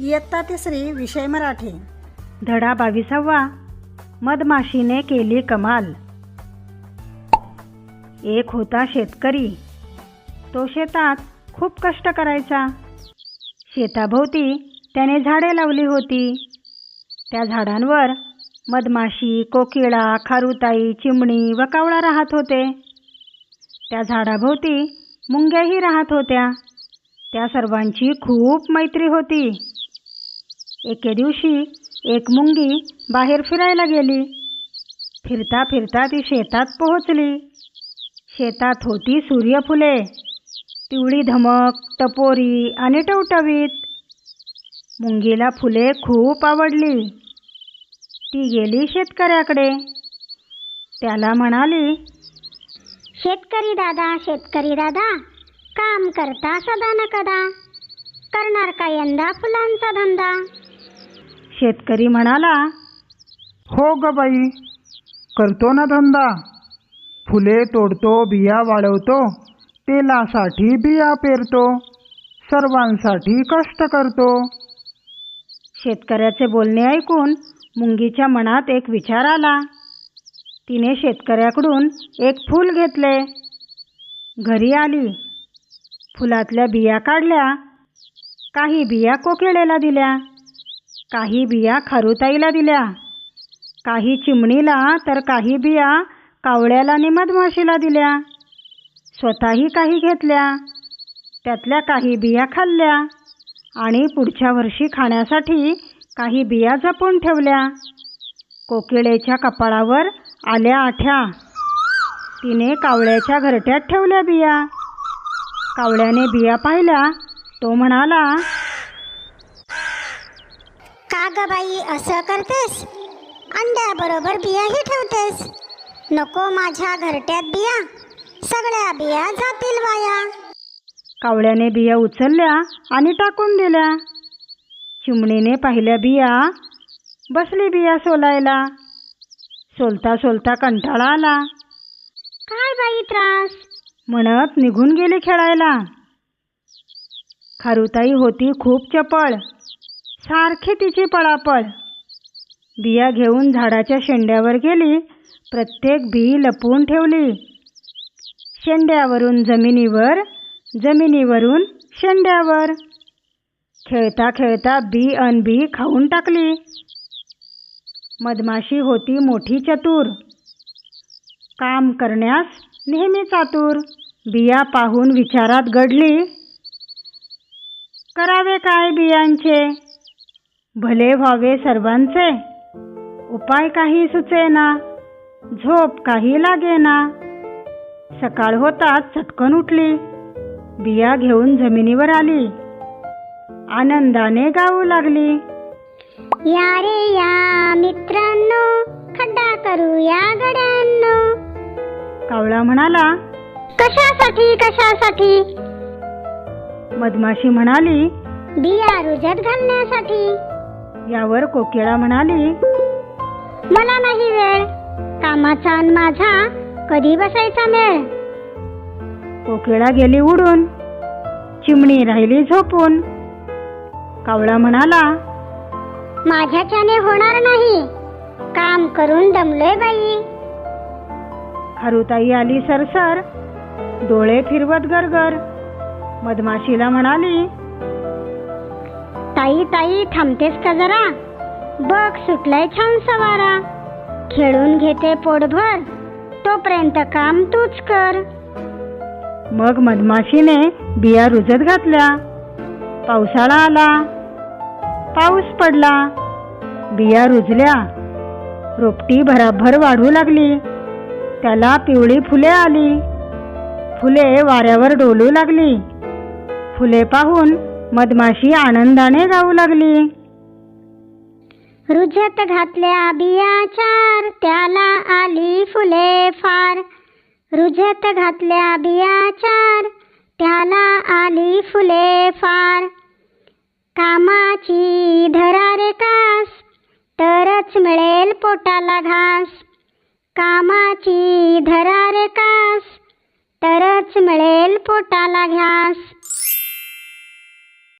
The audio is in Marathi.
इयत्ता तिसरी विषय मराठी. धडा बावीसावा. मधमाशीने केली कमाल. एक होता शेतकरी. तो शेतात खूप कष्ट करायचा. शेताभोवती त्याने झाडे लावली होती. त्या झाडांवर मधमाशी कोकिळा खारुताई चिमणी व कावळा राहत होते. त्या झाडाभोवती मुंग्याही राहत होत्या. त्या सर्वांची खूप मैत्री होती. एके दिवशी एक मुंगी बाहेर फिरायला गेली. फिरता फिरता ती शेतात पोहोचली. शेतात होती सूर्यफुले. पिवळी धमक टपोरी आणि टवटवीत. मुंगीला फुले खूप आवडली. ती गेली शेतकऱ्याकडे. त्याला म्हणाली शेतकरी दादा शेतकरी दादा काम करता सदा न कदा. करणार का यंदा फुलांचा धंदा? शेतकरी म्हणाला हो ग बाई करतो ना धंदा. फुले तोडतो बिया वाढवतो तेलासाठी बिया पेरतो सर्वांसाठी कष्ट करतो. शेतकऱ्याचे बोलणे ऐकून मुंगीच्या मनात एक विचार आला. तिने शेतकऱ्याकडून एक फूल घेतले. घरी आली. फुलातल्या बिया काढल्या. काही बिया कोकिळेला दिल्या. काही बिया खारुताईला दिल्या. काही चिमणीला तर काही बिया कावळ्याला आणि मधमाशीला दिल्या. स्वतःही काही घेतल्या. त्यातल्या काही बिया खाल्ल्या आणि पुढच्या वर्षी खाण्यासाठी काही बिया जपून ठेवल्या. कोकिळेच्या कपाळावर आल्या आठ्या. तिने कावळ्याच्या घरट्यात ठेवल्या बिया. कावळ्याने बिया पाहिल्या. तो म्हणाला का ग बाई असं करतेस? अंड्याबरोबर बियाही ठेवतेस. नको माझ्या घरट्यात बिया. सगळ्या बिया जातील वाया कावळ्याने बिया उचलल्या आणि टाकून दिल्या. चिमणीने पाहिल्या बिया. बसली बिया सोलायला. सोलता सोलता कंटाळा आला. काय बाई त्रास? म्हणत निघून गेली खेळायला. खारुताई होती खूप चपळ. सारखी तिची पळापळ. बिया घेऊन झाडाच्या शेंड्यावर गेली. प्रत्येक बी लपवून ठेवली. शेंड्यावरून जमिनीवर जमिनीवरून शेंड्यावर. खेळता खेळता बी अन बी खाऊन टाकली. मधमाशी होती मोठी चतुर. काम करण्यास नेहमी चातुर. बिया पाहून विचारात घडली करावे काय बियांचे? भले व्हावे सर्वांचे उपाय काही सुचेना झोप काही लागेना. सकाळ होताच चटकन उठली बिया घेऊन जमिनीवर आली. आनंदाने गाऊ लागली. या रे या मित्रांनो खड्डा करू या गड्यांनो. कावळा म्हणाला कशासाठी कशासाठी? मधमाशी म्हणाली बिया रुजत घालण्यासाठी. यावर कोकिळा म्हणाली मला नाही वेळ. कामाचा अन माझा कधी बसायचा मेळ? कोकिळा गेली उडून चिमणी राहिली झोपून. कावळा म्हणाला माझ्याच्याने होणार नाही. काम करून दमलोय बाई. खारुताई आली सरसर डोळे फिरवत गरगर. मधमाशीला म्हणाली ताई ताई थांबतेस का जरा? बघ सुटलाय छान सवारा. खेळून घेते पोटभर. तोपर्यंत काम तूच कर. मग मधमाशीने बिया रुजत घातल्या. पावसाळा आला. पाऊस पडला. बिया रुजल्या. रोपटी भराभर वाढू लागली. त्याला पिवळी फुले आली. फुले वाऱ्यावर डोलू लागली. फुले पाहून मधमाशी आनंदाने गाऊ लागली. रुजत घातल्या बिया चार त्याला आली फुले फार. रुजत घातल्या बिया चार त्याला आली फुले फार. कामाची धरा रे कास तरच मिळेल पोटाला घास. कामाची धरा रे कास तरच मिळेल पोटाला घास.